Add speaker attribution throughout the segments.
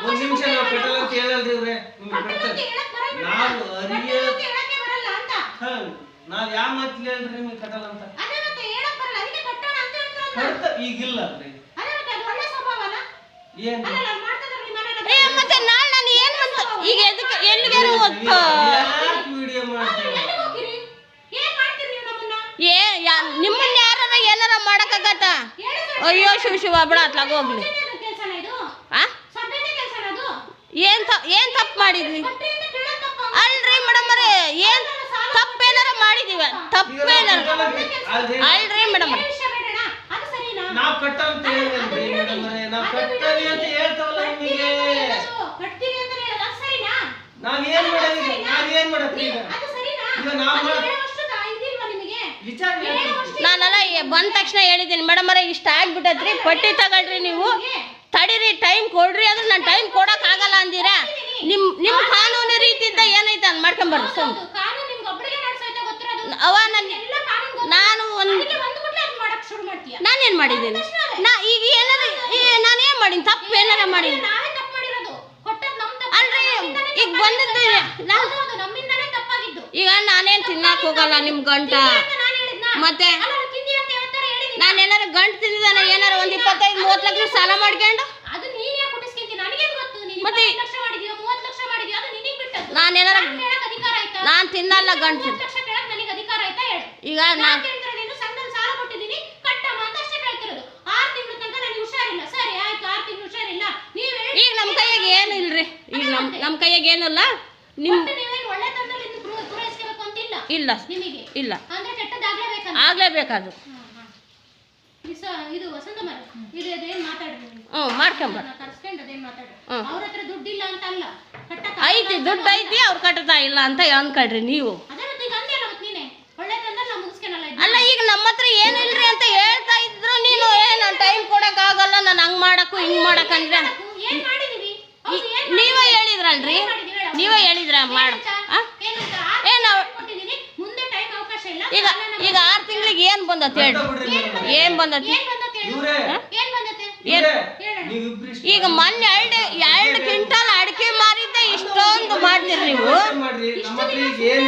Speaker 1: ಒಂದ್ ನಿಮಿಷ ನಾವು ಕಟ್ಟಲ್ಲ ಅಂತ. ಹೇಳಲ್ರಿ ಇವ್ರೆ ನಾವು ಅರಿಯ ಹ, ನಾವ್ ಯಾವ ಮಾತಿಲ್ಲ ಹೇಳ್ರಿ ನಿಮ್ಗೆ ಕಟ್ಟಲ್ಲ ಅಂತ? ಈಗಿಲ್ಲ ರೀ. ಏನ್
Speaker 2: ಏ ಮತ್ತೆ ನಾಳೆ ನಾನು ಏನು ಅಂತ ಈಗ ಎದಕ್ಕೆ ಎಲ್ಲಿಗಾರು
Speaker 1: ಯಾಕೆ ವಿಡಿಯೋ ಮಾಡ್ತೀವಿ
Speaker 2: ಏ ನಿಮ್ಮನ್ನ ಯಾರಾರ ಏನಾರ ಮಾಡಕ್ಕಾಗತ್ತ? ಅಯ್ಯೋ ಶಿವ ಶಿವ ಬಿಡ ಅತ್ಲಾಗ ಹೋಗ್ಲಿ ಏನ್ ಏನ್ ತಪ್ಪು ಮಾಡಿದ್ವಿ? ಅಲ್ರಿ ಮೇಡಮ್ ಅವರೇ ಏನ್ ತಪ್ಪೇನಾರ ಮಾಡಿದೀವ? ತಪ್ಪೇನಾರ ಅಲ್ರಿ ಮೇಡಮ್
Speaker 1: ಹೇಳಿದ್ರಿ ನಾವ್ ಕಟ್ಟಲಿ ಅಂತ ಹೇಳ್ತಾವಲ್ಲ ನಿಮಗೆ. ನಾವ್ ಏನ್ ಮಾಡೋದು ಈಗ ನಾವ್ ಏನ್ ಮಾಡತ್ರಿ ಈಗ? ಈಗ ನಾವ್ ಮಾಡ್- ವಿಚಾರ ಹೇಳ್ತೀನಿ.
Speaker 2: ನಾನೆಲ್ಲ ಬಂದ ತಕ್ಷಣ ಹೇಳಿದ್ದೀನಿ. ಮೇಡಮ್ ಅವರೇ ಇಷ್ಟ ಆಗ್ಬಿಟ್ಟದ್ರಿ ಪಟ್ಟಿ ತಗೊಳ್ರಿ ನೀವು. ತಡೀರಿ ಟೈಮ್ ಕೊಡ್ರಿ ಅಂದ್ರೆ ನಾನು ಟೈಮ್ ಕೊಡಕ್ ಆಗಲ್ಲ ಅಂದಿರಾ? ನಿಮ್ ನಿಮ್ ಕಾನೂನು ರೀತಿಯಿಂದ ಏನೈತೆ ಅಂತ ಮಾಡ್ಕೊಂಬರ್ರಿ ಸುಮ್ ಅವ ನನ್ನ ನಾನು ಒಂದು ನಾನೇನ್ ಮಾಡಿದ್ದೀನಿ? ನಾ ಈಗ ಏನಾರ ಈ- ನಾನು ಏನ್ ಮಾಡೀನಿ? ತಪ್ಪು ಏನಾರ ಮಾಡೀನಿ? ಅಲ್ರಿ ಈಗ ಬಂದಿದ್ದೀನಿ ಈಗ ನಾನೇನ್ ತಿನ್ನಕ್ ಹೋಗಲ್ಲ ನಿಮ್ ಗಂಟ. ಮತ್ತೆ? ನಾನು ಏನಾರ ಗಂಟು ತಿಂದಿದ್ದಾನೆ ಏನಾರ ಒಂದ್ ಇಪ್ಪತ್ತೈದು ಮೂವತ್ತು ಲಕ್ಷ ಸಾಲ ಮಾಡ್ಕೊಂಡು?
Speaker 3: ಅದು ನೀನ್ ಯಾಕೆ ಕೊಡಿಸ್ಕೊಂತಿ ನನಗೇನ್ ಗೊತ್ತು? ನೀನ್
Speaker 2: ಮತ್ತೆ-
Speaker 3: ಇಪ್ಪತ್ತೈದು ಲಕ್ಷ ಮಾಡಿದ್ಯೋ ಮೂವತ್ತು ಲಕ್ಷ ಮಾಡಿದ್ಯೋ ಅದು ನಿನಗ್ ಬಿಟ್ಟದ್ದು.
Speaker 2: ನಾನೇನಾರ
Speaker 3: ನಾನ್ ಅಧಿಕಾರ ಆಯ್ತಾ?
Speaker 2: ನಾನ್ ತಿನ್ನಲ್ಲ ಗಂಟು
Speaker 3: ಮೂವತ್ತು ಲಕ್ಷ ಕೇಳಕ್ ನನಗೆ ಅಧಿಕಾರ ಆಯ್ತಾ ಹೇಳು?
Speaker 2: ಈಗ
Speaker 3: ನಾನು
Speaker 2: ನಾನ್
Speaker 3: ಕೇಳ್ತಿರೋದು ನೀನು? ಸಂಘದಲ್ಲಿ ಸಾಲ ಕೊಟ್ಟಿದ್ದೀನಿ ಕಟ್ಟಮ್ಮ ಅಂತ ಅಷ್ಟೇ ಕೇಳ್ತಿರೋದು. ಆರು ತಿಂಗಳ ತನಕ ನನಗೆ ಹುಷಾರಿಲ್ಲ. ಸರಿ ಆಯ್ತು ಆರು ತಿಂಗಳು ಹುಷಾರಿಲ್ಲ. ನೀವ್ ಹೇಳಿ
Speaker 2: ಈಗ ನಮ್ಮ ಕೈಯಾಗ ಏನು ಇಲ್ರಿ? ಈಗ ನಮ್ ನಮ್ಮ ಕೈಯಾಗ ಏನಲ್ಲ? ನಿಮ್
Speaker 3: ಒಟ್ಟು ನೀವೇನು ಒಳ್ಳೆ ತಂದಲ್ಲಿ ಇದ್ದು ಪೂರ- ಪೂರೈಸ್ಕೋಬೇಕು ಅಂತಿಲ್ಲ?
Speaker 2: ಇಲ್ಲ.
Speaker 3: ನಿಮಗೆ?
Speaker 2: ಇಲ್ಲ.
Speaker 3: ಅಂದ್ರೆ ಕೆಟ್ಟದಾಗ್ಲೇಬೇಕಂತ
Speaker 2: ಆಗ್ಲೇಬೇಕಾದು
Speaker 3: ಇದು ವಸಂತ ಮರ. ಇದು ಅದೇನ್ ಮಾತಾಡ್ರಿ ನೀವು?
Speaker 2: ಹ್ಞೂ ಮಾಡ್ಕೊಂಬರ್
Speaker 3: ಕರ್ಸ್ಕೊಂಡು ಅದೇನ್ ಮಾತಾಡ್ರಿ?
Speaker 2: ಹ್ಮ್.
Speaker 3: ಅವ್ರ ಹತ್ರ ದುಡ್ಡಿಲ್ಲ ಅಂತ ಅಲ್ಲ. ಕಟ್ಟಕ್
Speaker 2: ಐತಿ ದುಡ್ಡು ಐತಿ ಅವ್ರು ಕಟ್ಟತಾ ಇಲ್ಲ ಅಂತ ಅನ್ಕೊಳ್ರಿ ನೀವು.
Speaker 3: ಈಗ ಅಂದೆ ಅಲ್ಲ ಮತ್ತೆ ನೀನೆ. ಒಳ್ಳೆ ಮುಗಿಸ್ಕೊಳಲ್ಲ
Speaker 2: ಅಲ್ಲ ಈಗ ನಮ್ಮ ಹತ್ರ ಏನಿಲ್ರಿ ಅಂತ ಹೇಳ್ತಾ ಇದ್ರು ನೀನು ಏ ನಾನು ಟೈಮ್ ಕೊಡಕ್ ಆಗಲ್ಲ ನಾನು ಹಂಗ್ ಮಾಡಕ್ಕು ಹಿಂಗ್ ಮಾಡಕ್ ಅಂದ್ರೆ
Speaker 3: ಏನ್ ಮಾಡಿದೀವಿ? ಏನ್
Speaker 2: ನೀವೇ ಹೇಳಿದ್ರಲ್ರಿ?
Speaker 3: ಏನ್
Speaker 2: ನೀವೇ ಹೇಳಿದ್ರ? ಮಾಡ.
Speaker 3: ಏನಂತ?
Speaker 2: ಆ?
Speaker 3: ಏನಂತ?
Speaker 2: ಏ ನಾವ್
Speaker 3: ಕೊಟ್ಟಿದೀನಿ. ಮುಂದೆ ಟೈಮ್ ಅವಕಾಶ ಇಲ್ಲ.
Speaker 2: ಈಗ ಈಗ ಆರು ತಿಂಗಳಿಗೆ ಏನ್ ಬಂದತ್ ಹೇಳಿ ಏನ್ ಬಂದತಿ?
Speaker 1: ಇವ್ರೇ.
Speaker 2: ಈಗ ಮೊನ್ನೆ ಎರಡು ಎರಡು ಕ್ವಿಂಟಲ್ ಅಡಿಕೆ ಮಾರಿದ್ದೆ ಇಷ್ಟೊಂದು ಮಾಡ್ತೀರಿ ನೀವು?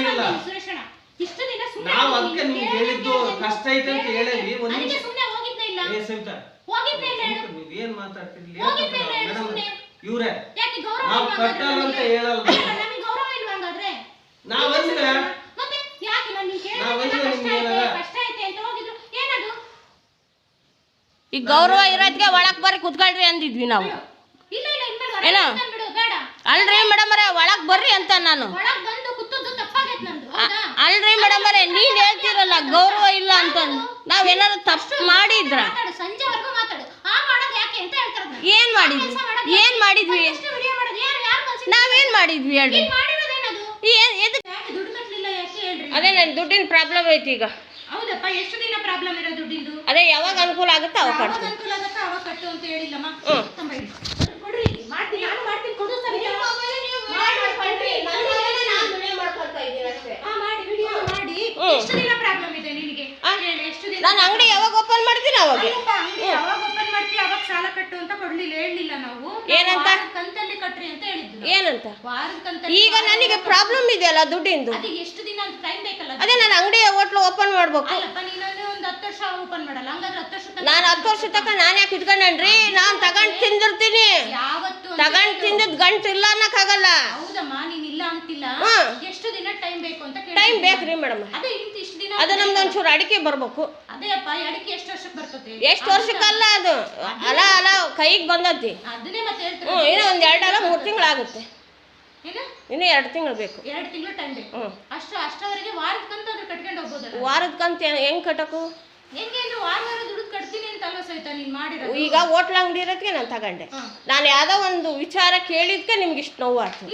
Speaker 3: ಇವ್ರೆ
Speaker 1: ನಾವು. ಅದಕ್ಕೆ ನಿಮ್ಗೆ ಹೇಳಿದ್ದು ಕಷ್ಟ ಐತೆ ಅಂತ ಹೇಳಲ್ಲ ಒಂದ್
Speaker 3: ಸುಮ್ನೆ
Speaker 1: ನಾವು ಸವಿತಾ
Speaker 3: ಹೋಗಿದ್ದೇ ಇಲ್ಲ
Speaker 2: ಈಗ ಗೌರವ ಇರೋದ್ಗೆ ಒಳಗ್ ಬರ್ರಿ ಕುತ್ಕೊಳ್ರಿ ಅಂದಿದ್ವಿ ನಾವು. ಏನೋ?
Speaker 3: ಅಲ್ರಿ
Speaker 2: ಅಲ್ರಿ ಮೇಡಮರೇ ಒಳಗ್ ಬರ್ರಿ ಅಂತ ನಾನು. ಅಲ್ರಿ ಮೇಡಮ್ ಮೇಡಮರೇ ನೀನ್ ಹೇಳ್ತಿರಲ್ಲ ಗೌರವ ಇಲ್ಲ ಅಂತ ನಾವೇನಾದ್ರು ತಪ್ಪು ಮಾಡಿದ್ರ. ಏನ್ ಮಾಡಿದ್ವಿ? ಏನ್ ಮಾಡಿದ್ವಿ? ನಾವೇನ್ ಮಾಡಿದ್ವಿ ಏನ್
Speaker 3: ಹೇಳ್ರಿ?
Speaker 2: ಅದೇ ನನ್ ದುಡ್ಡಿನ ಪ್ರಾಬ್ಲಮ್ ಐತಿ ಈಗ.
Speaker 3: ಹೌದಪ್ಪ ಎಷ್ಟು ದಿನ ಪ್ರಾಬ್ಲಮ್ ಇರೋ ದುಡ್ಡಿಂದು
Speaker 2: ಅದೇ ಯಾವಾಗ ಅನುಕೂಲ ಆಗುತ್ತೆ ಅವಾಗ
Speaker 3: ಯಾವಾಗ
Speaker 2: ಕಟ್ತೀನಿ
Speaker 3: ಅನುಕೂಲ ಆಗತ್ತೆ ಅವಾಗ ಕಟ್ಟು ಅಂತ ಹೇಳಿಲ್ಲಮ್ಮ?
Speaker 2: ಹ್ಮ್.
Speaker 3: ತಂಬ ಇಲ್ಲಿ. ಕೊಡ್ರಿ. ಮಾಡ್ತೀನಿ ನಾನು ಮಾಡ್ತೀನಿ ಕೊಡು ಸರ್ ಹಾ, ಮಾಡಿ ವಿಡಿಯೋ ಮಾಡಿ.
Speaker 2: ಹ್ಮ್.
Speaker 3: ಎಷ್ಟು ದಿನ ಪ್ರಾಬ್ಲಮ್ ಇದೆ ನಿನಗೆ?
Speaker 2: ಆ?
Speaker 3: ಹೇಳು, ಎಷ್ಟು ದಿನ
Speaker 2: ನಾನು ಅಂಗಡಿ ಯಾವಾಗ ಓಪನ್ ಮಾಡ್ತೀನಿ ಅವಾಗ?
Speaker 3: ಅಲ್ಲಪ್ಪ, ಅಂಗ್ಡಿ ಯಾವಾಗ ಓಪನ್ ಮಾಡ್ತೀವಿ ಅವಾಗ ಸಾಲ ಕಟ್ಟು ಅಂತ ಕೊಡ್ಲಿಲ್ಲ ಹೇಳಲಿಲ್ಲ ನಾವು.
Speaker 2: ಏನಂತ?
Speaker 3: ವಾರದ ಕಂತಲ್ಲಿ ಕಟ್ರಿ ಅಂತ ಹೇಳಿದ್ದು
Speaker 2: ಏನಂತ?
Speaker 3: ವಾರದ ಕಂತಲ್ಲಿ
Speaker 2: ಈಗ ನನಗೆ ಪ್ರಾಬ್ಲಮ್ ಇದೆಯಲ್ಲ ದುಡ್ಡಿಂದು?
Speaker 3: ಎಷ್ಟು ಟೈಮ್ ಬೇಕಲ್ಲ
Speaker 2: ಅದೇ? ನಾನು ಅಂಗಡಿ ಹೋಟ್ಲು ಓಪನ್ ಮಾಡ್ಬೇಕು.
Speaker 3: ಅಲ್ಲಪ್ಪ ನೀನು ಒಂದು ಹತ್ತು ವರ್ಷ ಓಪನ್ ಮಾಡಲ್ಲ. ಹಂಗಾದ್ರೆ ಹತ್ತು ವರ್ಷ ತನಕ
Speaker 2: ನಾನು ಹತ್ತು ವರ್ಷ ತನಕ ನಾನು ಯಾಕೆ ಇಟ್ಕೊಂಡ್ರಿ ನಾನು ತಗೊಂಡು ತಿಂದಿರ್ತೀನಿ.
Speaker 3: ಯಾವತ್ತು ಅಂತ
Speaker 2: ತಗೊಂಡ್
Speaker 3: ಹೇಳು.
Speaker 2: ತಿಂದಿದ್ ಗಂಟು ಇಲ್ಲ ಅನ್ನಕ್ಕಾಗಲ್ಲ.
Speaker 3: ಹೌದಮ್ಮ ನೀನ್ ಇಲ್ಲ ಅಂತಿಲ್ಲ.
Speaker 2: ಹ್ಮ್.
Speaker 3: ಎಷ್ಟು ದಿನ ಟೈಮ್ ಬೇಕು ಅಂತ ಕೇಳಿ
Speaker 2: ಟೈಮ್ ಬೇಕ್ರಿ ಮೇಡಮ್.
Speaker 3: ಅದೇ ಇಂತ ಇಷ್ಟು ದಿನ
Speaker 2: ಅದು ನಮ್ದು ಒಂಚೂರು ಅಡಿಕೆ ಬರ್ಬೇಕು.
Speaker 3: ಅದೇ ಅಪ್ಪ ಅಡಿಕೆ ಎಷ್ಟು ವರ್ಷಕ್ಕೆ ಬರ್ತದೆ?
Speaker 2: ಎಷ್ಟು ವರ್ಷಕ್ಕಲ್ಲ ಅದು? ಅಲ ಅಲ ಕೈಗೆ ಬಂದತಿ
Speaker 3: ಅದನ್ನೇ ಮತ್ತೆ
Speaker 2: ಹ್ಞೂ
Speaker 3: ಏನೋ
Speaker 2: ಇನ್ನೂ ಒಂದು ಎರಡು ಅಲ ಮೂರು ತಿಂಗಳಾಗುತ್ತೆ. ಇನ್ನೂ ಎರಡು ತಿಂಗಳು ಬೇಕು.
Speaker 3: ಎರಡು ತಿಂಗಳು ಟೈಮ್ ಬೇಕು. ಅಷ್ಟು ಅಷ್ಟವರೆಗೆ ವಾರದ ಕಂತಾದ್ರೂ ಕಟ್ಕೊಂಡು ಹೋಗ್ಬೋದು
Speaker 2: ವಾರದ ಕಂತು ಹೆಂಗ್ ಕಟ್ಟಕು?
Speaker 3: ಹೆಂಗೆ ಅಂದ್ರೆ ವಾರ ವಾರ ದುಡ್ಡು ಕಟ್ತೀನಿ ಅಂತ ಅಲ್ವಾ ಸಹಿತ ನೀನ್ ಮಾಡಿರೋದು?
Speaker 2: ಈಗ ಹೋಟ್ಲ್ ಅಂಗಡಿ ಇರೋದಕ್ಕೆ ನಾನು ತಗೊಂಡೆ. ನಾನು ಯಾವುದೋ ಒಂದು ವಿಚಾರ ಕೇಳಿದ್ಕೆ ನಿಮ್ಗೆ ಇಷ್ಟು ನೋವು ಆಯ್ತು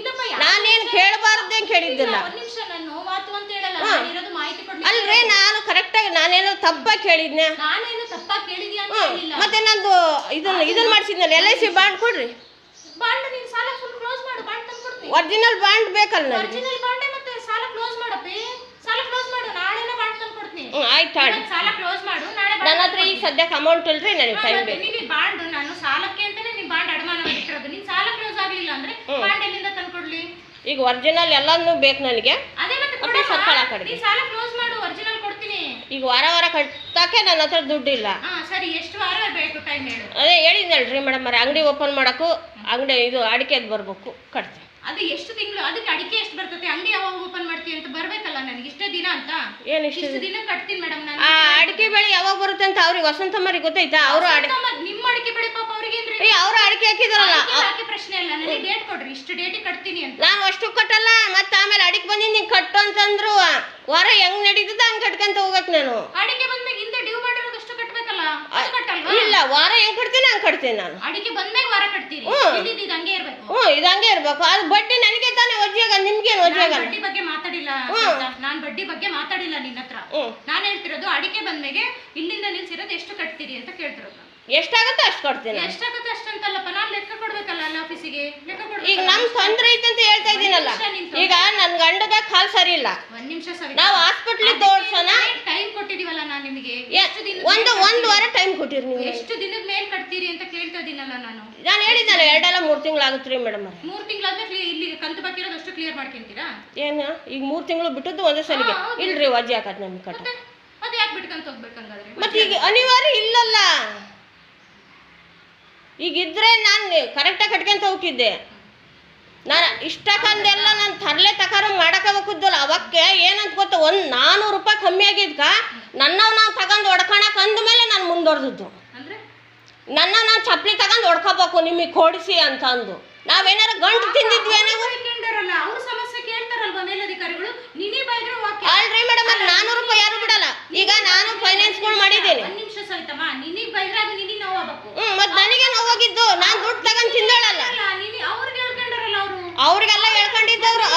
Speaker 2: ನಾನೇನು ಕೇಳಬಾರ್ದೇ ಕೇಳಿದ್ದಿಲ್ಲ.
Speaker 3: ನಿಮಿಷ ನಾನು ನೋವಾತು ಅಂತ ಹೇಳಲ್ಲ. ನಾನು ಇರೋದು ಮಾಹಿತಿ ಕೊಡ್ಲಿಕ್ಕೆ
Speaker 2: ಅಲ್ರಿ ನಾನು ಕರೆಕ್ಟಾಗಿ ನಾನೇನೋ ತಪ್ಪಾಗಿ ಕೇಳಿದ್ನೆ?
Speaker 3: ನಾನೇನು ತಪ್ಪಾಗಿ ಕೇಳಿದ್ಯಾ ಹೇಳಿಲ್ಲ.
Speaker 2: ಮತ್ತೆ ನಂದು ಇದನ್ನ ಇದನ್ನ ಮಾಡಿಸಿದ್ನಲ್ಲ ಎಲ್ ಐ ಸಿ ಬಾಂಡ್ ಕೊಡ್ರಿ.
Speaker 3: ಬಾಂಡ್ ನೀನ್ ಸಾಲ ಫುಲ್ ಕ್ಲೋಸ್ ಮಾಡು ಬಾಂಡ್ ತಂದು ಕೊಡ್ತೀನಿ
Speaker 2: ಒರಿಜಿನಲ್ ಬಾಂಡ್ ಬೇಕಲ್ಲ ನನಗೆ?
Speaker 3: ಒರಿಜಿನಲ್ ಬಾಂಡೆ ಮತ್ತೆ ಸಾಲ ಕ್ಲೋಸ್ ಮಾಡಪ್ಪಿ? ಸಾಲ ಕ್ಲೋಸ್ ಮಾಡು ನಾಳೆನೇ ಬಾಂಡ್ ತಂದು ಕೊಡ್ತೀನಿ.
Speaker 2: ಹ್ಞೂ ಆಯ್ತು ಆಡಿ.
Speaker 3: ಇವತ್ತು ಸಾಲ ಕ್ಲೋಸ್ ಮಾಡು ನಾಳೆ
Speaker 2: ನನ್ನ ಹತ್ರ ಈಗ ಸದ್ಯಕ್ಕೆ ಅಮೌಂಟ್ ಇಲ್ರಿ ನನಗೆ ಟೈಮ್ ಬೇಕು.
Speaker 3: ನೀನು ಬಾಂಡ್ ನಾನು ಸಾಲಕ್ಕೆ ಅಂತಾನೆ ನೀನ್ ಬಾಂಡ್ ಅಡಮಾನ ಇಟ್ಟಿರೋದು. ನೀನ್ ಸಾಲ ಕ್ಲೋಸ್ ಆಗಲಿಲ್ಲ
Speaker 2: ಅಂದ್ರೆ
Speaker 3: ಬಾಂಡ್ ಎಲ್ಲಿಂದ ತಂದ್ಕೊಡ್ಲಿ
Speaker 2: ಈಗ ಒರಿಜಿನಲ್ ಎಲ್ಲಾನು ಬೇಕು ನನಗೆ.
Speaker 3: ಅದೇ ಮತ್ತೆ
Speaker 2: ಸಕ್ಕಳ.
Speaker 3: ನೀ ಸಾಲ ಕ್ಲೋಸ್ ಮಾಡು ಒರಿಜಿನಲ್ ಕೊಡ್ತೀನಿ.
Speaker 2: ಈಗ ವಾರ ವಾರ ಕಟ್ಟಕ್ಕೆ ನನ್ನ ಹತ್ರ ದುಡ್ಡಿಲ್ಲ.
Speaker 3: ಹಾ ಸರಿ ಎಷ್ಟು ವಾರ ಬೇಕು ಟೈಮ್ ಹೇಳು.
Speaker 2: ಅದೇ ಹೇಳಿದ್ನಲ್ರಿ ಮೇಡಮ್ ಅಂಗಡಿ ಓಪನ್ ಮಾಡೋಕ್ಕೂ ಅಂಗಡಿ ಇದು ಅಡಿಕೆದು ಬರ್ಬೇಕು ಕಟ್ತೀನಿ.
Speaker 3: ಅದು ಎಷ್ಟು ತಿಂಗಳು ಅದಕ್ಕೆ ಅಡಿಕೆ ಎಷ್ಟು ಬರ್ತದೆ ಅಂಗಡಿ ಯಾವಾಗ ಓಪನ್ ಮಾಡ್ತೀವಿ ಅಂತ ಬರ್ಬೇಕಲ್ಲ ನನಗೆ ಇಷ್ಟೇ ದಿನ ಅಂತ?
Speaker 2: ಏನು ಇಷ್ಟು
Speaker 3: ಇಷ್ಟು ದಿನ? ಕಟ್ತೀನಿ ಮೇಡಮ್ ನಾನು.
Speaker 2: ಆ ಅಡಿಕೆ ಬೆಳೆ ಯಾವಾಗ ಬರುತ್ತೆ ಅಂತ ಅವ್ರಿಗೆ ವಸಂತಮ್ಮರಿಗೆ ಗೊತ್ತೈತಾ ಅವರು ಅಡಿಕೆ
Speaker 3: ನಮ್ಮ- ನಿಮ್ಮ ಅಡಿಕೆ ಬೆಳೆ ಪಾಪ ಅವ್ರಿಗೆ ಏನ್ರಿ
Speaker 2: ಏ ಅವರು ಅಡಿಕೆ ಹಾಕಿದಾರಲ್ಲ.
Speaker 3: ಅಡಿಕೆ ಹಾಕಿ ಪ್ರಶ್ನೆ ಇಲ್ಲ ನನಗೆ ಡೇಟ್ ಕೊಡ್ರಿ ಇಷ್ಟು ಡೇಟಿಗೆ ಕಟ್ತೀನಿ ಅಂತ.
Speaker 2: ನಾನು ಅಷ್ಟು ಕಟ್ಟಲ್ಲ ಮತ್ತೆ ಆಮೇಲೆ ಅಡಿಕೆ ಬಂದಿ ನೀನು ಕಟ್ಟು ಅಂತಂದ್ರು ವಾರ ಹೆಂಗ್ ನಡೀತದ ಹಂಗ್ ಕಟ್ಕೊಂತ ಹೋಗಕ್ ನಾನು.
Speaker 3: ಅಡಿಕೆ ಬಂದ್ಮೇಲೆ ಹಿಂದೆ ಡ್ಯೂ ಮಾಡಿರೋದು ಅಷ್ಟು ಕಟ್ಬೇಕಲ್ಲ? ಅದು
Speaker 2: ಇಲ್ಲ ವಾರ ಹೆಂಗ್ ಕಟ್ತೀನಿ ಹಂಗ್ ಕಟ್ತೀನಿ ನಾನು.
Speaker 3: ಅಡಿಕೆ ಬಂದ್ಮೇಲೆ ವಾರ ಕಟ್ತೀರಿ?
Speaker 2: ಹ್ಮ್.
Speaker 3: ಇದು ಹಂಗೆ ಇರ್ಬೇಕು.
Speaker 2: ಹ್ಞೂ ಇದಂಗೆ ಇರ್ಬೇಕು. ಅದು ಬಡ್ಡಿ ನನಗೆ ತಾನೇ ಒಜ್ಜಾಗ ನಿಮ್ಗೇನು
Speaker 3: ನಾನ್ ಬಡ್ಡಿ ಬಗ್ಗೆ ಮಾತಾಡಿಲ್ಲ ನಾನ್ ಬಡ್ಡಿ ಬಗ್ಗೆ ಮಾತಾಡಿಲ್ಲ ನಿನ್ನ ಹತ್ರ. ನಾನ್ ಹೇಳ್ತಿರೋದು ಅಡಿಕೆ ಬಂದ್ಮೇಗೆ ಇಲ್ಲಿಂದ ನಿಲ್ಸಿರೋದು ಎಷ್ಟು ಕಟ್ತೀರಿ ಅಂತ ಕೇಳ್ತಿರೋದು ನಾನು.
Speaker 2: ಎಷ್ಟಾಗತ್ತೆ ಅಷ್ಟು ಕೊಡ್ತೀನಿ
Speaker 3: ಎಷ್ಟಾಗುತ್ತೆ ಅಷ್ಟಂತಲ್ಲಪ್ಪ ನಾನ್ ಲೆಕ್ಕ ಕೊಡ್ಬೇಕಲ್ಲ ಅಲ್ಲ ಆಫೀಸಿಗೆ? ಲೆಕ್ಕ.
Speaker 2: ಈಗ ನಮ್ ತೊಂದ್ರೆ ಐತೆ ಅಂತ ಹೇಳ್ತಾ ಇದ್ದೀನಲ್ಲ. ಈಗ ನನ್ ಗಂಡಗ ಕಾಲ್ ಸರಿ ಇಲ್ಲ.
Speaker 3: ಒಂದ್ ನಿಮಿಷ
Speaker 2: ನಾವು ಹಾಸ್ಪಿಟ್ಲಿಗೆ ತೋರ್ಸೋಣ.
Speaker 3: ಟೈಮ್ ಕೊಟ್ಟಿದೀವಲ್ಲ ನಾನು ನಿಮಗೆ? ಎಷ್ಟು ದಿನ
Speaker 2: ಒಂದು ಒಂದು ವಾರ ಟೈಮ್ ಕೊಟ್ಟಿರಿ ನೀವು
Speaker 3: ಎಷ್ಟು ದಿನದ ಮೇಲೆ ಕಟ್ತೀರಿ ಅಂತ ಕೇಳ್ತಾ ಇದೀನಲ್ಲ ನಾನು.
Speaker 2: ನಾನು ಹೇಳಿದ್ದಲ್ಲ ಎರಡಲ್ಲ ಮೂರು ತಿಂಗಳಾಗುತ್ತೆ ರೀ ಮೇಡಮ್.
Speaker 3: ಮೂರು ತಿಂಗಳಾದ್ಮೇಲೆ ಇಲ್ಲಿ ಕಂತು ಬಾಕಿ ಇರೋದು ಅಷ್ಟು ಕ್ಲಿಯರ್ ಮಾಡ್ಕೊಂತೀರಾ?
Speaker 2: ಏನು ಈಗ ಮೂರು ತಿಂಗಳು ಬಿಟ್ಟದ್ದು ಒಂದೇ ಸಲಿಗೆ. ಇಲ್ರಿ ವಜ್ಜೆ ಹಾಕತ್ ನಮ್ಗೆ ಕಟ್ಟ
Speaker 3: ಮತ್ತೆ? ಅದು ಯಾಕೆ ಬಿಟ್ಕೊಂತ ಹೋಗ್ಬೇಕಂಗಾದ್ರೆ?
Speaker 2: ಮತ್ತೆ ಈಗ ಅನಿವಾರ್ಯ ಇಲ್ಲಲ್ಲ. ಈಗ ಇದ್ರೆ ನಾನು ಕರೆಕ್ಟಾಗಿ ಕಟ್ಕೊಂತ ಹೋಗಿದ್ದೆ ನಾನು ಇಷ್ಟಕ್ಕಂದೆಲ್ಲ ನಾನು ತರಲೆ ತಕಾರ ಮಾಡಕ್ಕೆ ಹೋಗಿದ್ದಲ್ಲ ಅವಕ್ಕೆ ಏನಂತ ಗೊತ್ತು? ಒಂದು ನಾನ್ನೂರು ರೂಪಾಯಿ ಕಮ್ಮಿ ಆಗಿದ್ಕ ನನ್ನವ್ ನಾನು ತಗೊಂಡು ಹೊಡ್ಕೊಳಕ್ ಅಂದ್ಮೇಲೆ ನಾನು ಮುಂದುವರೆದಿದ್ದು
Speaker 3: ಅಂದ್ರೆ?
Speaker 2: ನನ್ನ ನಾನು ಚಪ್ಪಲಿ ತಗೊಂಡು ಹೊಡ್ಕೋಬೇಕು ನಿಮಗೆ ಕೊಡಿಸಿ ಅಂತ ಅಂದು ನಾವೇನಾರ ಗಂಟು ತಿಂದಿದ್ವಿ ನೀವು
Speaker 3: ಕೇಳ್ತಾರಲ್ಲ ಅವ್ರ ಸಮಸ್ಯೆ ಕೇಳ್ತಾರಲ್ವಾ ಮೇಲಧಿಕಾರಿಗಳು? ನಿನೇ ಬೈದ್ರೆ ವಾಕ್ಯ
Speaker 2: ಅಲ್ರಿ ಮೇಡಮ್ ನಾನ್ನೂರು ರೂಪಾಯಿ ಯಾರು ಬಿಡಲ್ಲ. ಈಗ ನಾನು ಫೈನಾನ್ಸ್ಗಳು ಮಾಡಿದ್ದೇನೆ.
Speaker 3: ಅದು
Speaker 2: ಹ್ಞೂ ಮತ್ತು ನನಗೆ ನೋವಾಗಿದ್ದು. ನಾನು ದುಡ್ಡು ತಗೊಂಡು ತಿಂದಾಳಲ್ಲ
Speaker 3: ಅಲ್ಲ ನಿನಿ ಅವ್ರಿಗೆ ಹೇಳ್ಕೊಂಡಾರಲ್ಲ ಅವರು
Speaker 2: ಅವ್ರಿಗೆಲ್ಲ ಹೇಳ್ಕೊಂಡಿದ್ದವ್ರು ಅವ್ರು ಹ್ಞೂ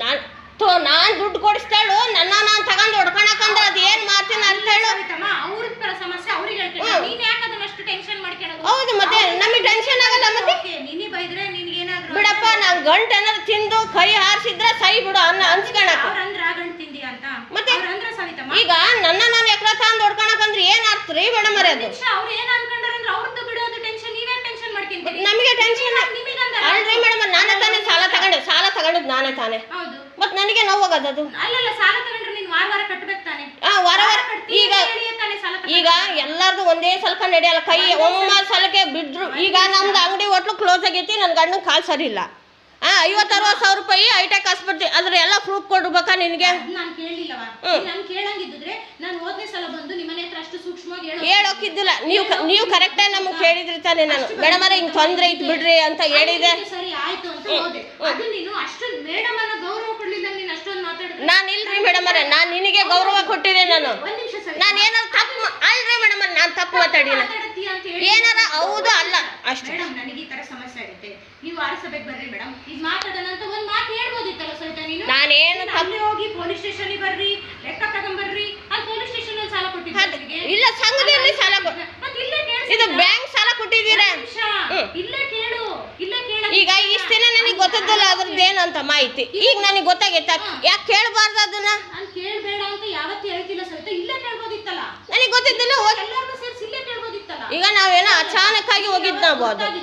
Speaker 2: ನಾನು ತೋ ನಾನು ದುಡ್ಡು ಕೊಡಿಸ್ತಾಳು ನನ್ನ ನಾನು ತಗೊಂಡು ಹೊಡ್ಕೊಳಕಂದ್ರೆ ಅದು ಏನು ಮಾಡ್ತೀನಿ ಅಂತ ಹೇಳು.
Speaker 3: ಅವ್ರ ಪರ ಸಮಸ್ಯೆ ಅವ್ರಿಗೆ ನೀನ್ ಯಾಕೆ ಅದನ್ನ ಅಷ್ಟು ಟೆನ್ಷನ್ ಮಾಡ್ಕೊಳ್ಳೋದು
Speaker 2: ಹೌದು ಮತ್ತೆ ನಮಗೆ ಟೆನ್ಷನ್ ಆಗಲ್ಲ ಮತ್ತೆ?
Speaker 3: ಓಕೆ ನಿನಿ ಬೈದ್ರೆ ನಿನ್ಗೇನಾದ್ರು
Speaker 2: ಬಿಡಪ್ಪ ನಾನು ಗಂಟು ಏನಾದ್ರು ತಿಂದು ಕೈ ಹಾರಿಸಿದ್ರೆ ಸೈ ಬಿಡು ಅನ್ನ ಹಂಚ್ಕೊಳಕ.
Speaker 3: ಅವ್ರಂದ್ರೆ ಆ ಗಂಟು ತಿಂದಿ ಅಂತ?
Speaker 2: ಮತ್ತೆ?
Speaker 3: ಅವ್ರಂದ್ರ ಸವಿತಮ್ಮ
Speaker 2: ಈಗ ನನ್ನ ನಾನು ಎಕ್ರ ತಗೊಂಡು ಹೊಡ್ಕೊಳಕಂದ್ರೆ ಏನು ಅರ್ಥ ರೀ ಮೇಡಮ್ ಅದು
Speaker 3: ಅವ್ರು ಏನು ಏನ್ ಅನ್ಕೊಂಡಾರಂದ್ರೆ ಅವ್ರದ್ದು ಬಿಡೋದು ಟೆನ್ಷನ್ ನೀವೇ ಟೆನ್ಷನ್ ಮಾಡ್ಕೊಂತೀರಿ?
Speaker 2: ನಮಗೆ ಟೆನ್ಷನ್ ಅಲ್ರಿ ಮೇಡಮ್ ನಾನೇ ತಾನೇ ಸಾಲ ತಗೊಂಡೆ. ಸಾಲ ತಗೊಂಡಿದ್ದು ನಾನೇ ತಾನೇ. ಮತ್ತೆ ನನಗೆ ನೋವಾಗದು ಅದು
Speaker 3: ಅಲ್ಲಲ್ಲ ಸಾಲ ತಗೊಂಡ್ರೆ ನೀನ್ ವಾರ ವಾರ ಕಟ್ಬೇಕು ತಾನೆ.
Speaker 2: ಆ ವಾರ ವಾರ ಈಗ. ಈಗ ಎಲ್ಲಾರ್ದು ಒಂದೇ ಸಲಕ ನಡೆಯಲ್ಲ. ಕೈ ಒಮ್ಮ ಸಲಕ್ಕೆ ಬಿದ್ರು ಈಗ ನಮ್ದು ಅಂಗಡಿ ಹೋಟ್ಲು ಕ್ಲೋಸ್ ಆಗೈತಿ ನನ್ನ ಗಂಡನ ಕಾಲ್ ಸರಿ ಇಲ್ಲ. ಆ ಐವತ್ತು ಅರವತ್ತು ಸಾವಿರ ರೂಪಾಯಿ ಐಟೆಕ್ ಆಸ್ಪತ್ರೆ ಅದ್ರ ಎಲ್ಲ ಪ್ರೂಫ್ ಕೊಡ್ಬೇಕಾ ನಿನಗೆ?
Speaker 3: ನಾನು ಕೇಳಲಿಲ್ಲವಾ ನಾನು ಕೇಳಂಗಿದ್ದಿದ್ರೆ ನಾನು ಹೋದ್ನೇ ಸಲ ಬಂದು ನಿಮ್ಮನೆ ಹತ್ರ ಅಷ್ಟು ಸೂಕ್ಷ್ಮವಾಗಿ ಹೇಳೋ
Speaker 2: ಹೇಳೋಕಿದ್ದಿಲ್ಲ. ನೀವು ನೀವು ಕರೆಕ್ಟಾಗಿ ನಮಗೆ ಕೇಳಿದ್ರಿ ತಾನೆ ನಾನು. ಮೇಡಮ್ ಅರೆ ಹಿಂಗೆ ತೊಂದರೆ ಇತ್ತು ಬಿಡ್ರಿ ಅಂತ ಹೇಳಿದೆ.
Speaker 3: ಸರಿ ಆಯ್ತು ಅಂತ ಹೋದೆ. ಅದು ನೀನು ಅಷ್ಟು ಮೇಡಮ್ ಅನ್ನ ಗೌರವ ಕೊಡ್ಲಿಲ್ಲ ನೀನು.
Speaker 2: ನಾನು ಇಲ್ರಿ ಮೇಡಮ್ ಅರೆ ನಾನು ನಿನಗೆ ಗೌರವ ಕೊಟ್ಟಿದೆ ನಾನು. ನಾನು ಏನಾದ್ರು ತಪ್ಪು ಅಲ್ರಿ ಮೇಡಮ್ ನಾನು ತಪ್ಪು ಮಾತಾಡಿಲ್ಲ. ಏನಾರ ಹೌದು ಅಲ್ಲ. ಅಷ್ಟೇ.
Speaker 3: ಮೇಡಮ್ ನನಗೆ ಈ ತರ ಸಮಸ್ಯೆ ಆಗುತ್ತೆ. ನೀವು ಆರಿಸಬೇಕು ಬರ್ರಿ ಮೇಡಮ್. ಇದು ಮಾತಾಡೋಣ ಅಂತ ಒಂದು ಮಾತು ಹೇಳ್ಬೋದಿತ್ತಲ್ಲ ಸ್ವಲ್ಪ ನೀನು? ನಾನು ಏನು ಅಲ್ಲಿ ಹೋಗಿ ಪೊಲೀಸ್ ಸ್ಟೇಷನ್ ಬರ್ರಿ ಲೆಕ್ಕ ತಗೊಂಬರ್ರಿ. ಅಲ್ಲಿ ಪೊಲೀಸ್ ಸ್ಟೇಷನ್ ಅಲ್ಲಿ ಸಾಲ ಕೊಟ್ಟಿದ್ದೀನಿ
Speaker 2: ಇಲ್ಲ ಸಂಘದಲ್ಲಿ ಸಾಲ ಇದು ಬ್ಯಾಂಕ್ ಸಾಲ ಕೊಟ್ಟಿದ್ದೀರಾ.
Speaker 3: ಇಲ್ಲೇ ಕೇಳು. ಇಲ್ಲೇ ಕೇಳು
Speaker 2: ಈಗ ಇಷ್ಟ ದಿನ ನನಗೆ ಗೊತ್ತಿದ್ದಲ್ಲ ಅದ್ರದ್ದು ಏನು ಅಂತ ಮಾಹಿತಿ. ಈಗ ನನಗೆ ಗೊತ್ತಾಗೈತ? ಯಾಕೆ ಕೇಳಬಾರ್ದು ಅದನ್ನ?
Speaker 3: ನಾನು ಕೇಳ್ಬೇಡ ಅಂತ ಯಾವತ್ತೂ ಹೇಳ್ತಿಲ್ಲ ಸಹಿತ ಇಲ್ಲೇ ಕೇಳ್ಬೋದಿತ್ತಲ್ಲ?
Speaker 2: ನನಗೆ ಗೊತ್ತಿದ್ದಿಲ್ಲ ಹೋಗಿ.
Speaker 3: ಎಲ್ಲಾರ್ಗೂ ಸೇರ್ಸಿ ಇಲ್ಲೇ ಕೇಳ್ಬೋದಿತ್ತಲ್ಲ?
Speaker 2: ಈಗ ನಾವೇನೋ ಅಚಾನಕ್ ಆಗಿ ಹೋಗಿದ್ ನಾವು ಅದು
Speaker 3: ಸರಿ,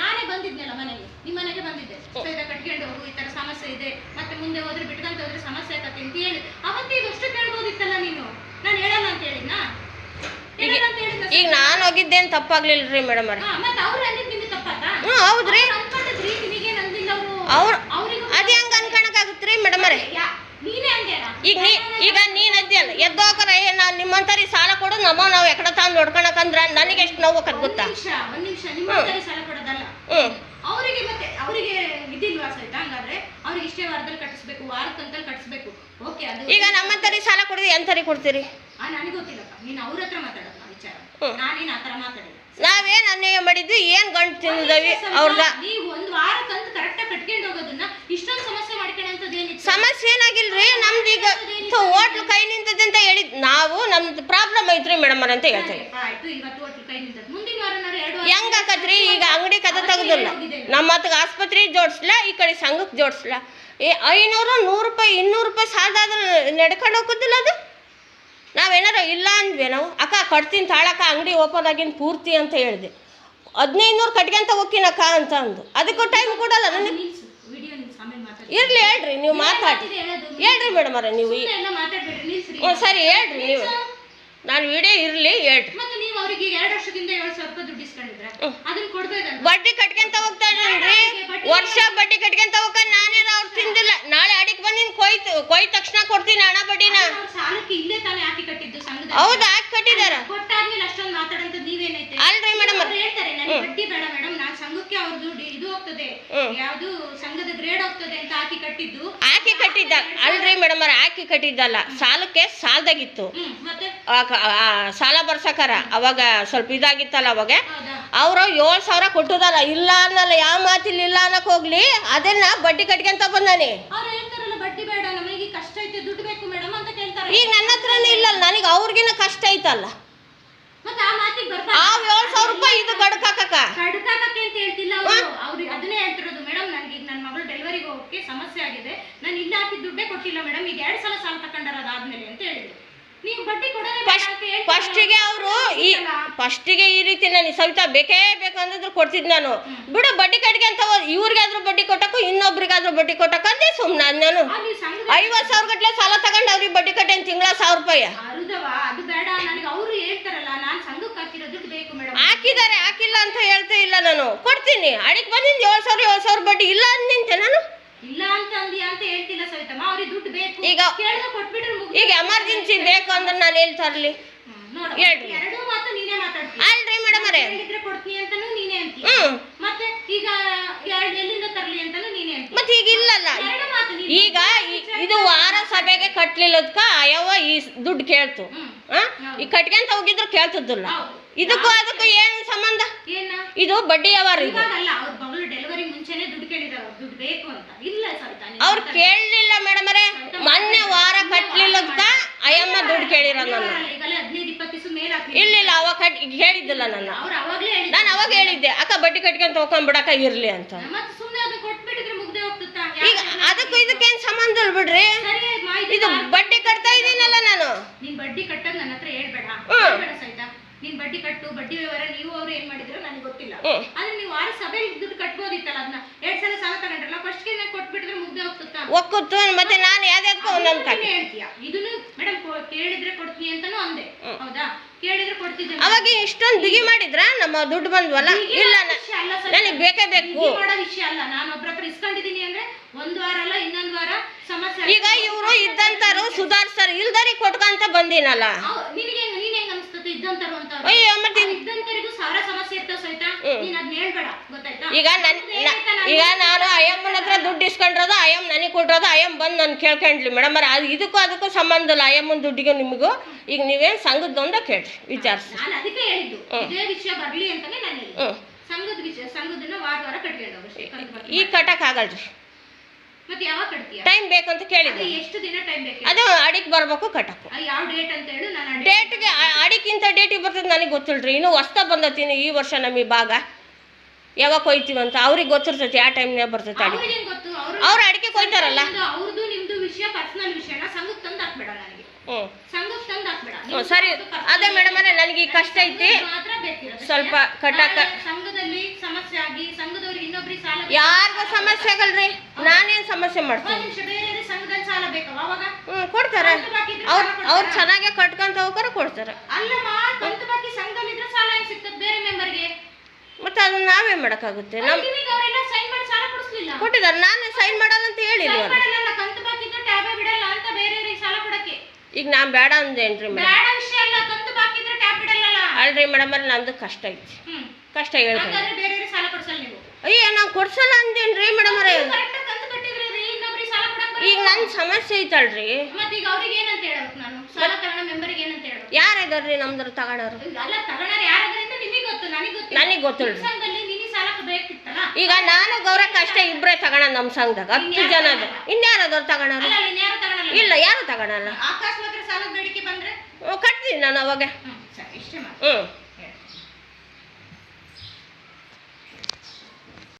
Speaker 3: ನಾನೇ ಬಂದಿದ್ನಲ್ಲ ಮನೆಗೆ. ನಿಮ್ಮ ಮನೆಗೆ ಬಂದಿದ್ದೆ. ಸಹಿತ ಕಟ್ಕೊಂಡು ಹೋಗು ಈ ತರ ಸಮಸ್ಯೆ ಇದೆ. ಮತ್ತೆ ಮುಂದೆ ಹೋದ್ರೆ ಬಿಟ್ಕೊಂತ ಹೋದ್ರೆ ಸಮಸ್ಯೆ ಆಗತ್ತೆ ಅಂತ ಹೇಳಿ. ಅವತ್ತೇ ಇದಷ್ಟು ಕೇಳ್ಬೋದಿತ್ತಲ್ಲ ನೀನು? ನಾನು ಹೇಳಲ್ಲ ಅಂತ ಹೇಳಿದ್ನಾ? ಹೇಳಿದ್ನ
Speaker 2: ಈಗ ನಾನು ಹೋಗಿದ್ದೇನು ತಪ್ಪಾಗ್ಲಿಲ್ಲ ರೀ ಮೇಡಮ್ ಅವ್ರೆ. ಹ್ಞೂ ಹೌದ್ರಿ.
Speaker 3: ಅವ್ರು
Speaker 2: ಅದು ಹೆಂಗೆ ಅನ್ಕೊಳಕ್ಕಾಗುತ್ತೆ ರೀ ಮೇಡಮ್ ಅವ್ರೆ
Speaker 3: ನೀನೇ ಅಂದ್ಯಾರ
Speaker 2: ಈಗ ನೀ ಈಗ ನೀನು ಅದ್ಯಲ್ಲ ಎದ್ದೋಕರ ನಾನು ನಿಮ್ಮಂತರಿ ಸಾಲ ಕೊಡು ನಮ್ಮ ನಾವು ಎಕಡೆ ತಾನು ನೋಡ್ಕೊಳಕಂದ್ರೆ ನನಗೆ ಎಷ್ಟು ನೋವು ಗೊತ್ತಾ ಹ್ಞೂ
Speaker 3: ಅವರಿಗೆ ಮತ್ತೆ ಅವರಿಗೆ ಇದಿಲ್ವಾ ಸಹಿತ ಹಂಗಾದ್ರೆ ಅವ್ರಿಗೆ ಇಷ್ಟೇ ವಾರದಲ್ಲಿ ಕಟ್ಟಿಸ್ಬೇಕು ವಾರಕ್ಕಂತಲ್ಲಿ ಕಟ್ಟಿಸ್ಬೇಕು. ಓಕೆ ಅದು
Speaker 2: ಈಗ ನಮ್ಮಂತರಿ ಸಾಲ ಕೊಡಿದ್ರೆ ಎಂತರಿ ಕೊಡ್ತೀರಿ?
Speaker 3: ನನಗೆ ಗೊತ್ತಿಲ್ಲಪ್ಪ. ನೀನು ಅವ್ರ ಹತ್ರ ಮಾತಾಡೋದು ವಿಚಾರ.
Speaker 2: ಹ್ಮ್.
Speaker 3: ನಾನೇನು ಆ ಥರ ಮಾತಾಡಿಲ್ಲ.
Speaker 2: ನಾವೇನು ಅನ್ಯಾಯ ಮಾಡಿದ್ವಿ ಏನು ಗಂಟು ತಿಂದಿದ್ದೀವಿ ಅವ್ರದ
Speaker 3: ನೀವು ಒಂದು ವಾರಕ್ಕಂತ ಕಟ್ಕೊಂಡು ಹೋಗೋದನ್ನ ಇಷ್ಟೊಂದು ಸಮಸ್ಯೆ ಮಾಡ್ಕೊಳ್ಳೋಂಥದ್ದು
Speaker 2: ಸಮಸ್ಯೆ ಏನಾಗಿಲ್ರಿ? ನಮ್ದು ಈಗ ಹೋಟ್ಲು ಕೈ ನಿಂತದೆ ಅಂತ ಹೇಳಿದ್ ನಾವು ನಮ್ದು ಪ್ರಾಬ್ಲಮ್ ಐತ್ರಿ ಮೇಡಮ್ ಅಂತ ಹೇಳ್ತೇವೆ.
Speaker 3: ಆಯ್ತು ಇವತ್ತು ಹೋಟ್ಲು ಕೈ ನಿಂತದ್ದು ಮುಂದಿನ ವಾರನಾರು ಎರಡು ವಾರ
Speaker 2: ಹೆಂಗ್ ಆಕತ್ರಿ? ಈಗ ಅಂಗಡಿ ಕದ ತೆಗೆದಿಲ್ಲ. ನಮ್ಮ ಹತ್ತಿಗೆ ಆಸ್ಪತ್ರೆ ಜೋಡಿಸ್ಲಾ ಈ ಕಡೆ ಸಂಘಕ್ಕೆ ಜೋಡಿಸ್ಲಾ. ಏ ಐನೂರು ನೂರು ರೂಪಾಯಿ ಇನ್ನೂರು ರೂಪಾಯಿ ಸಾಲದಾದ್ರೆ ನಡ್ಕೊಂಡು ಹೋಗೋದಿಲ್ಲ ಅದು? ನಾವೇನಾರ ಇಲ್ಲ ಅಂದ್ವಿ ನಾವು? ಅಕ್ಕ ಕಟ್ತೀನಿ ತಾಳಕ್ಕ ಅಂಗಡಿ ಓಪನ್ ಆಗಿನ ಪೂರ್ತಿ ಅಂತ ಹೇಳಿದೆ. ಹದಿನೈದು ನೂರು ಕಟ್ಕೊಂತ ಹೋಗ್ತೀನಕ್ಕ ಅಂತ ಅಂದು ಅದಕ್ಕೂ ಟೈಮ್ ಕೊಡಲ್ಲ ನನಗೆ. ಇರ್ಲಿ ಹೇಳ್ರಿ ನೀವು ಮಾತಾಡಿ ಹೇಳ್ರಿ ಮೇಡಮ್ ಅವ್ರೆ ನೀವು ಸರಿ ಹೇಳ್ರಿ ನೀವು. ನಾನು ವಿಡಿಯೋ ಇರಲಿ ಹೇಳ್ರಿ
Speaker 3: ಮತ್ತೆ ನೀವು ಅವರಿಗೆ ಎರಡು ವರ್ಷದಿಂದ ಏಳು ಸಾವಿರ ರೂಪಾಯಿ ದುಡ್ಡು ಇಸ್ಕೊಂಡಿದ್ರ ಅದನ್ನ ಕೊಡ್ಬೇಕಲ್ಲ
Speaker 2: ಬಡ್ಡಿ ಕಟ್ಕೊಂತ ಹೋಗ್ತಾಳ್ರಿ ವರ್ಷ ಬಡ್ಡಿ ಕಟ್ಕೊಂತ ಹೋಗ ನಾನೇನ ಅವ್ರು ತಿಂದಿಲ್ಲ. ನಾಳೆ ಅಡಿಗೆ ಬಂದಿನ ಕೊಯ್ತು ಕೊಯ್ದ ತಕ್ಷಣ ಕೊಡ್ತೀನಿ ಹಣ ಬಡ್ಡಿನ.
Speaker 3: ಹೌದು ಸಾಲಕ್ಕೆ ಇಲ್ಲೇ ತಾನೇ ಹಾಕಿ ಕಟ್ಟಿದ್ದು ಸಂಘದ
Speaker 2: ಹೌದಾ ಹಾಕಿ ಕಟ್ಟಿದಾರ.
Speaker 3: ಕೊಟ್ಟಾದ್ಮೇಲೆ ಅಷ್ಟೊಂದು ಮಾತಾಡಂತ ನೀವೇನೈತೆ?
Speaker 2: ಅಲ್ರಿ ಮೇಡಮ್
Speaker 3: ಅವ್ರು ಹೇಳ್ತಾರೆ ನನಗೆ ಬಡ್ಡಿ ಬೇಡ ಮೇಡಮ್ ನಾನ್ ಸಂಘಕ್ಕೆ ಅವ್ರದ್ದು ಇದು ಹೋಗ್ತದೆ.
Speaker 2: ಹ್ಮ್.
Speaker 3: ಯಾವ್ದು ಸಂಘದ ಗ್ರೇಡ್ ಹೋಗ್ತದೆ ಅಂತ ಹಾಕಿ ಕಟ್ಟಿದ್ದು.
Speaker 2: ಹಾಕಿ ಕಟ್ಟಿದ್ದ. ಅಲ್ರಿ ಮೇಡಮ್ ಅವ್ರ ಹಾಕಿ ಕಟ್ಟಿದ್ದಲ್ಲ. ಸಾಲಕ್ಕೆ ಸಾಲದಾಗಿತ್ತು. ಸಾಲ ಬರ್ಸಕಾರ. ಅವಾಗ ಸ್ವಲ್ಪ ಇದಾಗಿತ್ತಲ್ಲ ಅವಾಗ. ಅವರು ಏಳು ಸಾವಿರ ಕೊಟ್ಟಿದಾರ ಇಲ್ಲ ಅನ್ನಲ್ಲ ಯಾವ ಮಾತಿಲ್ಲ ಇಲ್ಲ ಅನ್ನಕ್ ಹೋಗ್ಲಿ. ಅದನ್ನ ಬಡ್ಡಿ ಕಟ್ಕೊಂತ ಬಂದಾನೆ
Speaker 3: ಅವ್ರು ಹೇಳ್ತಾರಲ್ಲ ಬಡ್ಡಿ ಬೇಡ ನಮಗೆ ಕಷ್ಟ ಐತೆ ದುಡ್ಡು ಬೇಕು ಮೇಡಮ್ ಅಂತ ಕೇಳ್ತಾರೆ.
Speaker 2: ಈಗ ನನ್ನ ಹತ್ರನೇ ಇಲ್ಲ ನನಗೆ ಅವ್ರಿಗಿನ ಕಷ್ಟ ಐತಲ್ಲ.
Speaker 3: ಆ
Speaker 2: ಏಳು ಸಾವಿರ ರೂಪಾಯಿ ಇದು ಗಡ್ಕಾಕಕ್ಕ
Speaker 3: ಸಮಸ್ಯೆ ಆಗಿದೆ. ನಾನು ಇಲ್ಲ ಹಾಕಿದ ದುಡ್ಡೇ ಕೊಟ್ಟಿಲ್ಲ ಮೇಡಮ್. ಈಗ ಎರಡು ಸಲ ಸಾಲ ತಕೊಂಡಾರ ಅದಾದ್ಮೇಲೆ ಅಂತ
Speaker 2: ಫಸ್ಟಿಗೆ ಅವರು ಈ ಫಸ್ಟಿಗೆ ಈ ರೀತಿ ನನಗೆ ಸವಿತಾ ಬೇಕೇ ಬೇಕಂದ್ರೆ ಕೊಡ್ತಿದ್ ನಾನು. ಬಿಡು ಬಡ್ಡಿ ಕಟ್ಕೊಂತ ಇವ್ರಿಗಾದ್ರೂ ಬಡ್ಡಿ ಕೊಟ್ಟಕ್ಕೂ ಇನ್ನೊಬ್ರಿಗಾದ್ರೂ ಬಡ್ಡಿ ಕೊಟ್ಟಕ್ಕ ಅಂದೆ ಸುಮ್ಮನೆ ನಾನು ಐವತ್ತು ಸಾವಿರ ಗಟ್ಲೆ ಸಾಲ ತಗೊಂಡು ಅವ್ರಿಗೆ ಬಡ್ಡಿ ಕಟ್ಟೇನು ತಿಂಗಳ ಸಾವಿರ ರೂಪಾಯಿ.
Speaker 3: ನಾನು
Speaker 2: ಹಾಕಿದ್ದಾರೆ ಹಾಕಿಲ್ಲ ಅಂತ ಹೇಳ್ತಾ ಇಲ್ಲ ನಾನು. ಕೊಡ್ತೀನಿ. ಅಡಿಗೆ ಬಂದಿದ್ದು ಏಳು ಸಾವಿರ ಏಳು ಸಾವಿರ ಬಡ್ಡಿ ಇಲ್ಲ ನಾನು
Speaker 3: ಇಲ್ಲ ಅಂತ ಹೇಳ್ತಿಲ್ಲ ಸವಿತಮ್ಮ ಅವ್ರಿಗೆ ದುಡ್ಡು ಬೇಕು.
Speaker 2: ಈಗ-
Speaker 3: ಕೇಳಿದ್ರೆ ಕೊಟ್ಬಿಟ್ರೆ ಮುಗ್ದು
Speaker 2: ಈಗ ಎಮರ್ಜೆನ್ಸಿ ಬೇಕು ಅಂದ್ರೆ ನಾನು ಎಲ್ಲಿ ತರಲಿ?
Speaker 3: ನೋಡು
Speaker 2: ಹೇಳ್ರಿ.
Speaker 3: ಎರಡೂ ಮಾತು ನೀನೇ
Speaker 2: ಅಲ್ರಿ ಮೇಡಮ್ ಅವರೇ.
Speaker 3: ಹೇಳಿದ್ರೆ ಕೊಡ್ತೀನಿ ಅಂತಾನು ನೀನೇ ಅಂತೀಯ. ಮತ್ತೆ ಈಗ ಎರಡು ಎಲ್ಲಿಂದ ತರಲಿ ಅಂತಾನು ನೀನೇ ಅಂತೀಯ.
Speaker 2: ಮತ್ತೆ ಈಗ ಇಲ್ಲಲ್ಲ. ಈಗ ಇದು ವಾರ ಸಭೆಗೆ ಕಟ್ಲಿಲ್ಲದ್ಕ ಯಾವ ಈ ದುಡ್ಡು ಕೇಳ್ತು. ಈ ಕಟ್ಕೊಂತ ಹೋಗಿದ್ರು ಕೇಳ್ತಿದ್ದಿಲ್ಲ. ಇದಕ್ಕೂ ಅದಕ್ಕೂ ಏನು ಸಂಬಂಧ? ಇದು ಬಡ್ಡಿ ವ್ಯವಹಾರ ಇದು
Speaker 3: ಇವಾಗಲ್ಲ ಅವ್ರ ಮಗಳು ಡೆಲಿವರಿ ಮುಂಚೆನೆ ದುಡ್ಡು ಕೇಳಿದಾರ ದುಡ್ಡು ಬೇಕು ಅಂತ ಇಲ್ಲ ಸವಿತಾ ನೀನು
Speaker 2: ಅವ್ರು. ಕೇಳಲಿಲ್ಲ ಮೇಡಮ್ ಅರೇ ಮೊನ್ನೆ ವಾರ ಕಟ್ಲಿಲ್ಲದ್ಕ ಅಯ್ಯಮ್ಮ ದುಡ್ಡು ಕೇಳಿರ ನನ್ನ.
Speaker 3: ಇಲ್ಲ
Speaker 2: ಇಲ್ಲ ಅವಾಗ ಕಟ್ ಹೇಳಿದ್ದಿಲ್ಲ ನನ್ನ. ನಾನು ಅವಾಗ ಹೇಳಿದ್ದೆ ಅಕ್ಕ ಬಡ್ಡಿ ಕಟ್ಕೊಂತ ಹೋಗ್ಕೊಂಡ್ಬಿಡಕ್ಕ ಇರ್ಲಿ ಅಂತ. ಈಗ ಅದಕ್ಕೂ ಇದಕ್ಕೇನ್ ಸಂಬಂಧ ಇಲ್ಲ ಬಿಡ್ರಿ. ಇದು ಬಡ್ಡಿ ಕಟ್ತಾ ಇದೀನಲ್ಲ ನಾನು.
Speaker 3: ನೀನ್ ಬಡ್ಡಿ ಕಟ್ಟೋದ್ ನನ್ನ ಹತ್ರ ಹೇಳ್ಬೇಡ.
Speaker 2: ಹ್ಮ್.
Speaker 3: ಹೇಳ್ಬೇಡ ಸಹಿತ ನೀನ್ ಬಡ್ಡಿ ಕಟ್ಟು ಬಡ್ಡಿ ವ್ಯವಹಾರ ನೀವು ಅವ್ರು ಏನ್ ಮಾಡಿದ್ರು ನನಗೆ ಗೊತ್ತಿಲ್ಲ. ಆದ್ರೆ ನೀವು ವಾರ ಸಭೆಯಲ್ಲಿ ದುಡ್ಡು ಕಟ್ಬೋದಿತ್ತಲ್ಲ ಅದನ್ನ.
Speaker 2: ಒಕ್ಕುತ್ತು ಮತ್ತೆ ನಾನು ಯಾವ್ದಾದ್ಕೋ ಒಂದೊಂದು
Speaker 3: ಹೇಳ್ತೀಯ. ಇದನ್ನು ಮೇಡಮ್ ಕೇಳಿದ್ರೆ ಕೊಡ್ತೀನಿ ಅಂತಾನು ಅಂದೆ. ಹೌದಾ? ಕೇಳಿದ್ರೆ ಕೊಡ್ತಿದ್ದೆ
Speaker 2: ಅವಾಗ ಇಷ್ಟೊಂದು ಬಿಗಿ ಮಾಡಿದ್ರ? ನಮ್ಮ ದುಡ್ಡು ಬಂದ್ವಲ್ಲ? ಇಲ್ಲ. ನನಗೆ ಬೇಕೇ ಬೇಕು.
Speaker 3: ಮಾಡೋ ವಿಷಯ ಅಲ್ಲ. ನಾನು ಒಬ್ರ ಹತ್ರ ಇಸ್ಕೊಂಡಿದೀನಿ ಅಂದ್ರೆ ಒಂದ್ ವಾರ ಅಲ್ಲ ಇನ್ನೊಂದ್ ವಾರ ಸಮಸ್ಯೆ
Speaker 2: ಈಗ ಇವರು ಇದ್ದಂತಾರು ಸುಧಾರಿಸ್ತಾರೆ ಇಲ್ದಾರಿ ಕೊಟ್ಕಂತ ಬಂದಿನಲ್ಲ?
Speaker 3: ನಿನಗೆ ನೀನ್ ಹೆಂಗ್ ಅನ್ಸ್ತದೆ ಇದ್ದಂತರು ಅಂತ
Speaker 2: ಅಯ್ಯೋ ಮತ್ತೆ
Speaker 3: ಇದ್ದಂತರಿಗೂ ಸಾವಿರ ಸಮಸ್ಯೆ ಇರ್ತಾವ ಸಹಿತ ನೀನ್ ಅದ್ ಹೇಳ್ಬೇಡ.
Speaker 2: ಈಗ ನನ್ ಈಗ ನಾನು ಅಯ್ಯಮ್ಮನ ಹತ್ರ ದುಡ್ಡು ಇಸ್ಕೊಂಡಿರೋದು ಅಯ್ಯಮ್ಮ ನನಗೆ ಕೊಟ್ಟಿರೋದು ಅಯ್ಯಮ್ಮ ಬಂದು ನಾನು ಕೇಳ್ಕೊಂಡ್ಲಿ ಮೇಡಮ್. ಅದು ಇದಕ್ಕೂ ಅದಕ್ಕೂ ಸಂಬಂಧ ಇಲ್ಲ. ಅಯ್ಯಮ್ಮನ ದುಡ್ಡಿಗೆ ನಿಮಗೂ. ಈಗ ನೀವೇನು ಸಂಘದ್ದೊಂದ ಕೇಳ್ರಿ ವಿಚಾರಿಸಿ. ಈ ಕಟ್ಟಕ್ ಆಗಲ್ರಿ. ಟೈಮ್ ಬೇಕಂತ ಅಂತ
Speaker 3: ಅದು
Speaker 2: ಅಡಿಗೆ ಬರ್ಬೇಕು ಕಟ್ಟಕ್ಕು. ಡೇಟ್ಗೆ ಅಡಿಕ್ಕಿಂತ ಡೇಟಿಗೆ ಬರ್ತದೆ ನನಗೆ ಗೊತ್ತಿಲ್ರಿ. ಇನ್ನು ಹೊಸ್ತ ಬಂದತೀನಿ ಈ ವರ್ಷ ನಮಗೆ ಭಾಗ. ಯಾವಾಗ ಕೊಯ್ತೀವಂತ ಅವ್ರಿಗೆ ಗೊತ್ತಿರ್ತೈತಿ ಆ ಟೈಮ್ನಾಗ ಬರ್ತೈತೆ ಅಡಿಗೆ
Speaker 3: ಅವ್ರು
Speaker 2: ಅಡಿಗೆ ಅಡಿಕೆ ಕೊಯ್ತಾರಲ್ಲ?
Speaker 3: ಅವ್ರದ್ದು ನಿಮ್ದು ವಿಷಯ ಪರ್ಸನಲ್ ವಿಷಯನ ಸಂಘಕ್ಕೆ ತಂದು ಹಾಕ್ಬೇಡ ನನಗೆ.
Speaker 2: ಹ್ಞೂ
Speaker 3: ಸಂಘಕ್ಕೆ ತಂದು ಹಾಕ್ಬೇಡ.
Speaker 2: ಹ್ಞೂ ಸರಿ. ಅದೇ ಮೇಡಮ್ ನನಗೆ ಈ ಕಷ್ಟ ಐತಿ. ಸ್ವಲ್ಪ
Speaker 3: ಕಟ್ಟಾಕ ಸಂಘದಲ್ಲಿ ಸಮಸ್ಯೆ ಆಗಿ ಸಂಘದವ್ರಿಗೆ ಇನ್ನೊಬ್ರಿಗೆ ಸಾಲ ಬೇಕು.
Speaker 2: ಯಾರಿಗೂ ಸಮಸ್ಯೆ ಆಗಲ್ರಿ? ನಾನೇನು ಸಮಸ್ಯೆ ಮಾಡ್ತೀನಿ?
Speaker 3: ಸಂಘದಲ್ಲಿ ಸಾಲ ಅವಾಗ?
Speaker 2: ಹ್ಞೂ ಕೊಡ್ತಾರೆ. ಅವ್ರು ಅವ್ರು ಚೆನ್ನಾಗೆ ಕಟ್ಕೊಂತ ಹೋಗಾರ ಕೊಡ್ತಾರೆ.
Speaker 3: ಅಲ್ಲಮ್ಮ ಕಂತು ಬಾಕಿ ಸಂಘದಲ್ಲಿ ಇದ್ರೆ ಸಾಲ ಹೆಂಗ್ ಸಿಗ್ತದೆ ಬೇರೆ ಮೆಂಬರ್ಗೆ
Speaker 2: ಮತ್ತೆ ಅದನ್ನ ನಾವೇ ಮಾಡೋಕ್ಕಾಗುತ್ತೆ. ನಮ್ಮ ಕೊಟ್ಟಿದ್ದಾರೆ. ನಾನು ಸೈನ್ ಮಾಡಲ್ಲ ಅಂತ
Speaker 3: ಹೇಳಿದ್ವಿ
Speaker 2: ಈಗ ನಾನು ಬೇಡ ಅಂದೇನ್ರಿ ಮೇಡಮ್ ಅಲ್ರಿ ಮೇಡಮ್ ಅಲ್ಲಿ ನಂದು ಕಷ್ಟ ಐತಿ. ಕಷ್ಟ ಹೇಳ್ತೀನಿ ಅಯ್ಯ ನಾವು ಕೊಡ್ಸಲ್ಲ ಅಂದೇನ್ರಿ ಮೇಡಮ್ ಅವರೇ? ಈಗ ನನ್ನ ಸಮಸ್ಯೆ ಐತಲ್ರಿ. ಯಾರಿದಾರ್ರಿ ನಮ್ದ್ರ ತಗೊಳೋರು
Speaker 3: ನನಗೆ ಗೊತ್ತು
Speaker 2: ನನಗೆ
Speaker 3: ನಿನಿ ಸಾಲ ಬೇಕಿತ್ತಲ್ಲ?
Speaker 2: ಈಗ ನಾನು ಗೌರಕ್ಕ ಅಷ್ಟೇ ಇಬ್ಬರೇ ತಗೋಣ ನಮ್ಮ ಸಂಘದಾಗ. ಹತ್ತು ಜನ ಅದ ಇನ್ಯಾರದವ್ರು
Speaker 3: ತಗೋಣ
Speaker 2: ಇಲ್ಲ ಯಾರು ಹ್ಞೂ, ಕಟ್ತೀನಿ ನಾನು ಅವಾಗ. ಹ್ಞೂ